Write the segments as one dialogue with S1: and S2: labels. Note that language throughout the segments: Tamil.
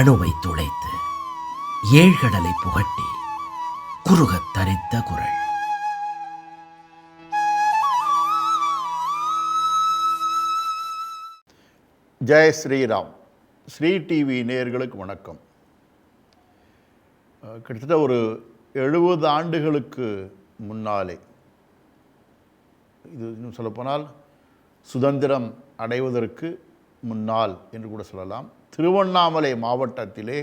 S1: அணுவை துளைத்து ஏழ்கடலை புகட்டி குறுகத் தரித்த குரல் ஜெய ஸ்ரீராம் ஸ்ரீ டிவி நேர்களுக்கு வணக்கம் கிட்டத்தட்ட ஒரு எழுபது ஆண்டுகளுக்கு முன்னாலே இது இன்னும் சொல்லப்போனால் சுதந்திரம் அடைவதற்கு முன்னால் என்று கூட சொல்லலாம் திருவண்ணாமலை மாவட்டத்திலே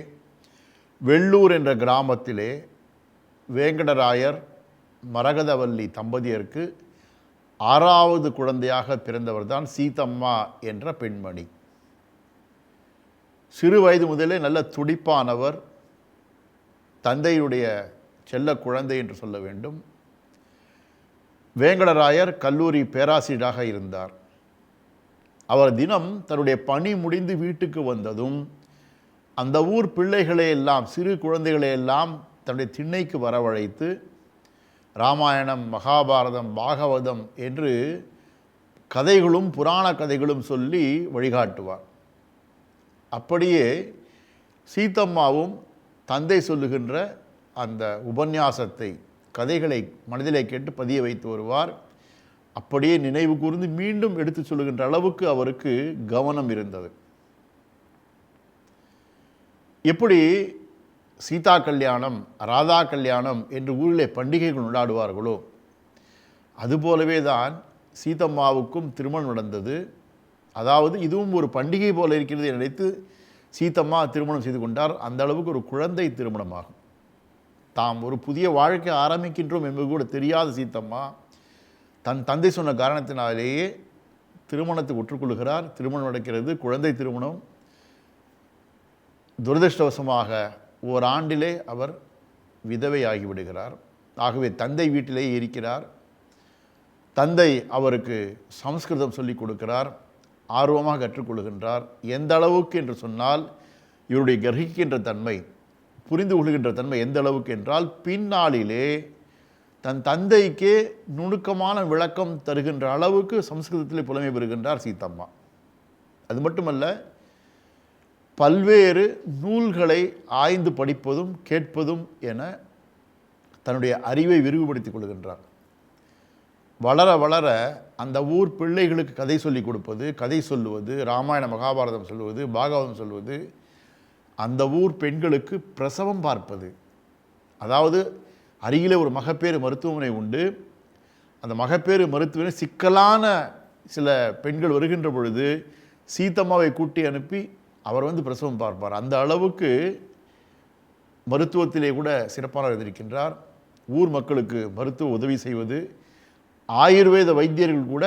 S1: வெள்ளூர் என்ற கிராமத்திலே வேங்கடராயர் மரகதவல்லி தம்பதியருக்கு ஆறாவது குழந்தையாக பிறந்தவர் தான் சீதம்மா என்ற பெண்மணி சிறு வயது முதலே நல்ல துடிப்பானவர் தந்தையுடைய செல்ல குழந்தை என்று சொல்ல வேண்டும் வேங்கடராயர் கல்லூரி பேராசிரியராக இருந்தார் அவர் தினம் தன்னுடைய பணி முடிந்து வீட்டுக்கு வந்ததும் அந்த ஊர் பிள்ளைகளை எல்லாம் சிறு குழந்தைகளை எல்லாம் தன்னுடைய திண்ணைக்கு வரவழைத்து ராமாயணம் மகாபாரதம் பாகவதம் என்று கதைகளும் புராண கதைகளும் சொல்லி வழிகாட்டுவார் அப்படியே சீத்தம்மாவும் தந்தை சொல்லுகின்ற அந்த உபன்யாசத்தை கதைகளை மனதிலே கேட்டு பதிய வைத்து வருவார் அப்படியே நினைவு கூர்ந்து மீண்டும் எடுத்து சொல்லுகின்ற அளவுக்கு அவருக்கு கவனம் இருந்தது எப்படி சீதா கல்யாணம் ராதா கல்யாணம் என்று ஊரிலே பண்டிகைகள் கொண்டாடுவார்களோ அதுபோலவே தான் சீதம்மாவுக்கும் திருமணம் நடந்தது அதாவது இதுவும் ஒரு பண்டிகை போல இருக்கிறது நினைத்து சீதம்மா திருமணம் செய்து கொண்டார் அந்த அளவுக்கு ஒரு குழந்தை திருமணமாகும் தாம் ஒரு புதிய வாழ்க்கை ஆரம்பிக்கின்றோம் என்பது கூட தெரியாத சீத்தம்மா தன் தந்தை சொன்ன காரணத்தினாலேயே திருமணத்தை ஒற்றுக்கொள்கிறார் திருமணம் நடக்கிறது குழந்தை திருமணம் துரதிருஷ்டவசமாக ஓராண்டிலே அவர் விதவை ஆகிவிடுகிறார் ஆகவே தந்தை வீட்டிலேயே இருக்கிறார் தந்தை அவருக்கு சம்ஸ்கிருதம் சொல்லிக் கொடுக்கிறார் ஆர்வமாக கற்றுக்கொள்கின்றார் எந்த அளவுக்கு என்று சொன்னால் இவருடைய கிரகிக்கின்ற தன்மை புரிந்து கொள்கின்ற தன்மை எந்த அளவுக்கு என்றால் பின்னாளிலே தன் தந்தைக்கே நுணுக்கமான விளக்கம் தருகின்ற அளவுக்கு சம்ஸ்கிருதத்தில் புலமை பெறுகின்றார் சீத்தம்மா அது மட்டுமல்ல பல்வேறு நூல்களை ஆய்ந்து படிப்பதும் கேட்பதும் என தன்னுடைய அறிவை விரிவுபடுத்திக் கொள்கின்றார் வளர வளர அந்த ஊர் பிள்ளைகளுக்கு கதை சொல்லி கொடுப்பது கதை சொல்லுவது ராமாயண மகாபாரதம் சொல்லுவது பாகவதம் சொல்லுவது அந்த ஊர் பெண்களுக்கு பிரசவம் பார்ப்பது அதாவது அருகிலே ஒரு மகப்பேறு மருத்துவமனை உண்டு அந்த மகப்பேறு மருத்துவமனை சிக்கலான சில பெண்கள் வருகின்ற பொழுது சீத்தம்மாவை கூட்டி அனுப்பி அவர் வந்து பிரசவம் பார்ப்பார் அந்த அளவுக்கு மருத்துவத்திலே கூட சிறப்பாக இருந்திருக்கின்றார் ஊர் மக்களுக்கு மருத்துவ உதவி செய்வது ஆயுர்வேத வைத்தியர்கள் கூட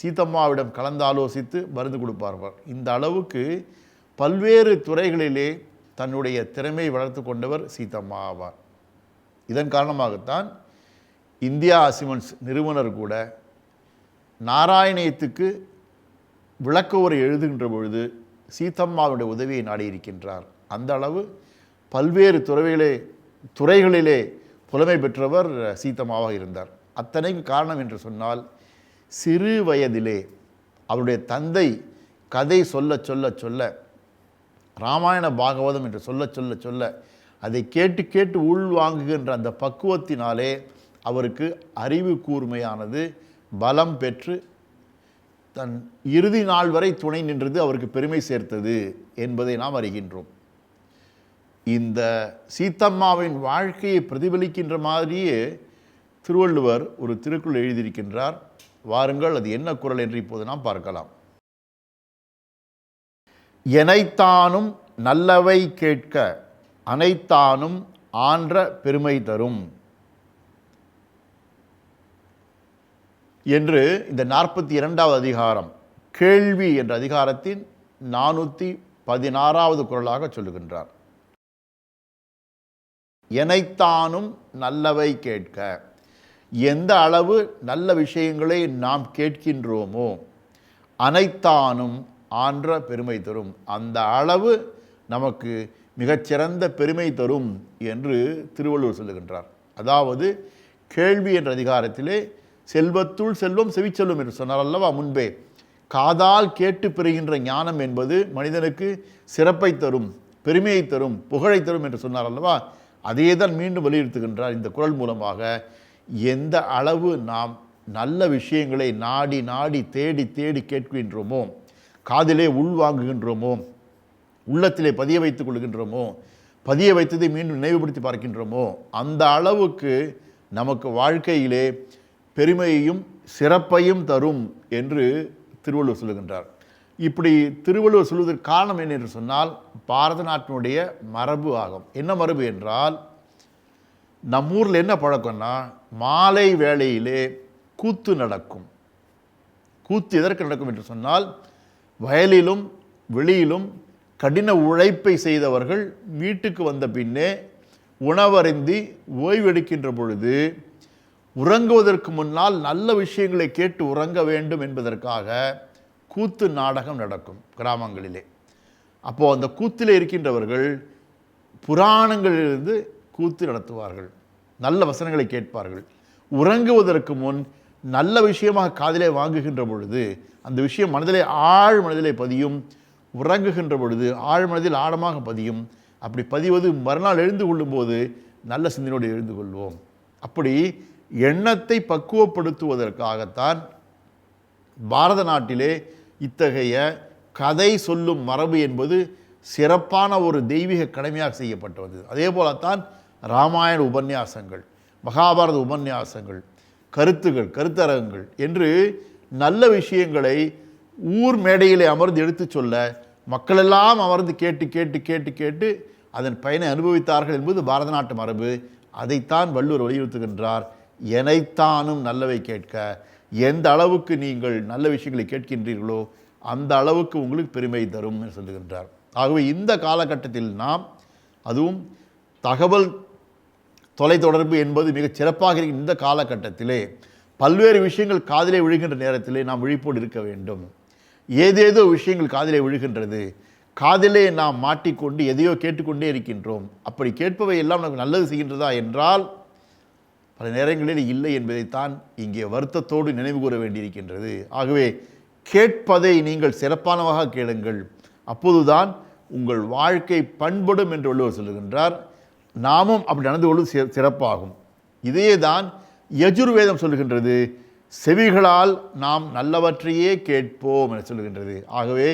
S1: சீத்தம்மாவிடம் கலந்து ஆலோசித்து மருந்து கொடுப்பார்கள் இந்த அளவுக்கு பல்வேறு துறைகளிலே தன்னுடைய திறமையை வளர்த்து கொண்டவர் சீத்தம்மா ஆவார் இதன் காரணமாகத்தான் இந்தியா சிமெண்ட்ஸ் நிறுவனர் கூட நாராயணயத்துக்கு விளக்க உரை எழுதுகின்ற பொழுது சீதம்மாவுடைய உதவியை நாடியிருக்கின்றார் அந்த அளவு பல்வேறு துறைகளே துறைகளிலே புலமை பெற்றவர் சீத்தம்மாவாக இருந்தார் அத்தனைக்கு காரணம் என்று சொன்னால் சிறு வயதிலே அவருடைய தந்தை கதை சொல்ல சொல்ல சொல்ல ராமாயண பாகவதம் என்று சொல்ல சொல்ல சொல்ல அதை கேட்டு கேட்டு உள்வாங்குகின்ற அந்த பக்குவத்தினாலே அவருக்கு அறிவு கூர்மையானது பலம் பெற்று தன் இறுதி நாள் வரை துணை நின்றது அவருக்கு பெருமை சேர்த்தது என்பதை நாம் அறிகின்றோம் இந்த சீத்தம்மாவின் வாழ்க்கையை பிரதிபலிக்கின்ற மாதிரியே திருவள்ளுவர் ஒரு திருக்குள் எழுதியிருக்கின்றார் வாருங்கள் அது என்ன குரல் என்று இப்போது நாம் பார்க்கலாம் எனைத்தானும் நல்லவை கேட்க அனைத்தானும் ஆன்ற பெருமை தரும் என்று இந்த நாற்பத்தி இரண்டாவது அதிகாரம் கேள்வி என்ற அதிகாரத்தின் நானூற்றி பதினாறாவது குரலாக சொல்லுகின்றார் எனைத்தானும் நல்லவை கேட்க எந்த அளவு நல்ல விஷயங்களை நாம் கேட்கின்றோமோ அனைத்தானும் ஆன்ற பெருமை தரும் அந்த அளவு நமக்கு மிகச்சிறந்த பெருமை தரும் என்று திருவள்ளுவர் சொல்லுகின்றார் அதாவது கேள்வி என்ற அதிகாரத்திலே செல்வத்துள் செல்வம் செவிச்செல்வம் என்று சொன்னார் அல்லவா முன்பே காதால் கேட்டு பெறுகின்ற ஞானம் என்பது மனிதனுக்கு சிறப்பை தரும் பெருமையை தரும் புகழை தரும் என்று சொன்னார் அல்லவா அதே தான் மீண்டும் வலியுறுத்துகின்றார் இந்த குரல் மூலமாக எந்த அளவு நாம் நல்ல விஷயங்களை நாடி நாடி தேடி தேடி கேட்கின்றோமோ காதிலே உள்வாங்குகின்றோமோ உள்ளத்திலே பதிய வைத்துக் கொள்கின்றோமோ பதிய வைத்ததை மீண்டும் நினைவுபடுத்தி பார்க்கின்றோமோ அந்த அளவுக்கு நமக்கு வாழ்க்கையிலே பெருமையையும் சிறப்பையும் தரும் என்று திருவள்ளுவர் சொல்லுகின்றார் இப்படி திருவள்ளுவர் சொல்வதற்கு காரணம் என்ன என்று சொன்னால் பாரத நாட்டினுடைய மரபு ஆகும் என்ன மரபு என்றால் நம் ஊரில் என்ன பழக்கம்னா மாலை வேளையிலே கூத்து நடக்கும் கூத்து எதற்கு நடக்கும் என்று சொன்னால் வயலிலும் வெளியிலும் கடின உழைப்பை செய்தவர்கள் வீட்டுக்கு வந்த பின்னே உணவருந்தி ஓய்வெடுக்கின்ற பொழுது உறங்குவதற்கு முன்னால் நல்ல விஷயங்களை கேட்டு உறங்க வேண்டும் என்பதற்காக கூத்து நாடகம் நடக்கும் கிராமங்களிலே அப்போது அந்த கூத்தில் இருக்கின்றவர்கள் புராணங்களிலிருந்து கூத்து நடத்துவார்கள் நல்ல வசனங்களை கேட்பார்கள் உறங்குவதற்கு முன் நல்ல விஷயமாக காதிலே வாங்குகின்ற பொழுது அந்த விஷயம் மனதிலே ஆழ் மனதிலே பதியும் உறங்குகின்ற பொழுது ஆழ்மனதில் ஆழமாக பதியும் அப்படி பதிவது மறுநாள் எழுந்து கொள்ளும்போது நல்ல சிந்தனையோடு எழுந்து கொள்வோம் அப்படி எண்ணத்தை பக்குவப்படுத்துவதற்காகத்தான் பாரத நாட்டிலே இத்தகைய கதை சொல்லும் மரபு என்பது சிறப்பான ஒரு தெய்வீக கடமையாக செய்யப்பட்டு வந்தது அதே போலத்தான் ராமாயண உபன்யாசங்கள் மகாபாரத உபன்யாசங்கள் கருத்துகள் கருத்தரகங்கள் என்று நல்ல விஷயங்களை ஊர் மேடையிலே அமர்ந்து எடுத்து சொல்ல மக்களெல்லாம் அமர்ந்து கேட்டு கேட்டு கேட்டு கேட்டு அதன் பயனை அனுபவித்தார்கள் என்பது பாரத நாட்டு மரபு அதைத்தான் வள்ளுவர் வலியுறுத்துகின்றார் எனைத்தானும் நல்லவை கேட்க எந்த அளவுக்கு நீங்கள் நல்ல விஷயங்களை கேட்கின்றீர்களோ அந்த அளவுக்கு உங்களுக்கு பெருமை தரும் என்று சொல்லுகின்றார் ஆகவே இந்த காலகட்டத்தில் நாம் அதுவும் தகவல் தொலைத்தொடர்பு என்பது மிகச் சிறப்பாக இருக்கின்ற இந்த காலகட்டத்திலே பல்வேறு விஷயங்கள் காதிலே விழுகின்ற நேரத்திலே நாம் விழிப்போடு இருக்க வேண்டும் ஏதேதோ விஷயங்கள் காதிலே விழுகின்றது காதிலே நாம் மாட்டிக்கொண்டு எதையோ கேட்டுக்கொண்டே இருக்கின்றோம் அப்படி கேட்பவை எல்லாம் நமக்கு நல்லது செய்கின்றதா என்றால் பல நேரங்களில் இல்லை என்பதைத்தான் இங்கே வருத்தத்தோடு நினைவு கூற வேண்டியிருக்கின்றது ஆகவே கேட்பதை நீங்கள் சிறப்பானவாக கேளுங்கள் அப்போதுதான் உங்கள் வாழ்க்கை பண்படும் என்று உள்ளவர் சொல்லுகின்றார் நாமும் அப்படி நடந்து கொள்வது சிறப்பாகும் இதையே தான் யஜுர்வேதம் சொல்லுகின்றது செவிகளால் நாம் நல்லவற்றையே கேட்போம் என சொல்லுகின்றது ஆகவே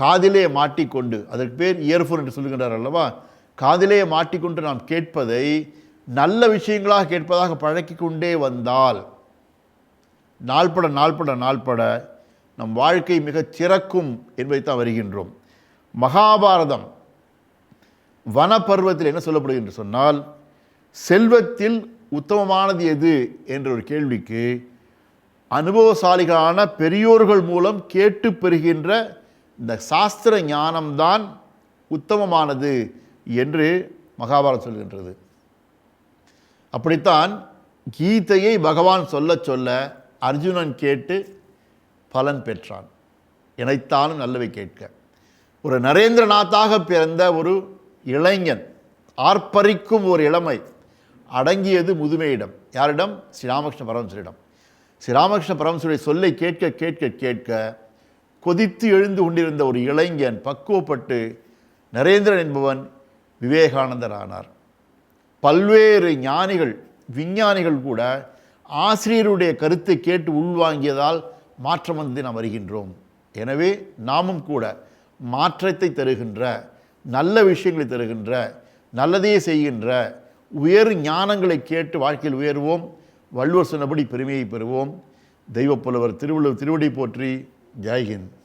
S1: காதிலே மாட்டிக்கொண்டு அதற்கு பேர் இயர்ஃபோன் என்று சொல்லுகின்றார் அல்லவா காதிலே மாட்டிக்கொண்டு நாம் கேட்பதை நல்ல விஷயங்களாக கேட்பதாக பழக்கி கொண்டே வந்தால் நாள்பட நாள்பட நாள்பட நம் வாழ்க்கை மிகச் சிறக்கும் என்பதைத்தான் வருகின்றோம் மகாபாரதம் வனப்பருவத்தில் என்ன சொல்லப்படுகின்ற சொன்னால் செல்வத்தில் உத்தமமானது எது என்ற ஒரு கேள்விக்கு அனுபவசாலிகளான பெரியோர்கள் மூலம் கேட்டு பெறுகின்ற இந்த சாஸ்திர ஞானம்தான் உத்தமமானது என்று மகாபாரத் சொல்கின்றது அப்படித்தான் கீதையை பகவான் சொல்ல சொல்ல அர்ஜுனன் கேட்டு பலன் பெற்றான் இணைத்தாலும் நல்லவை கேட்க ஒரு நரேந்திரநாத்தாக பிறந்த ஒரு இளைஞன் ஆர்ப்பரிக்கும் ஒரு இளமை அடங்கியது முதுமையிடம் யாரிடம் ஸ்ரீராமகிருஷ்ண பரமசரிடம் ஸ்ரீ ராமகிருஷ்ண பரமசுடைய சொல்லை கேட்க கேட்க கேட்க கொதித்து எழுந்து கொண்டிருந்த ஒரு இளைஞன் பக்குவப்பட்டு நரேந்திரன் என்பவன் விவேகானந்தர் ஆனார் பல்வேறு ஞானிகள் விஞ்ஞானிகள் கூட ஆசிரியருடைய கருத்தை கேட்டு உள்வாங்கியதால் மாற்றம் வந்து நாம் வருகின்றோம் எனவே நாமும் கூட மாற்றத்தை தருகின்ற நல்ல விஷயங்களை தருகின்ற நல்லதையே செய்கின்ற உயர் ஞானங்களை கேட்டு வாழ்க்கையில் உயர்வோம் வள்ளுவர் சொன்னபடி பெருமையை பெறுவோம் தெய்வப்புலவர் திருவள்ளுவர் திருவடி போற்றி ஜெய்ஹிந்த்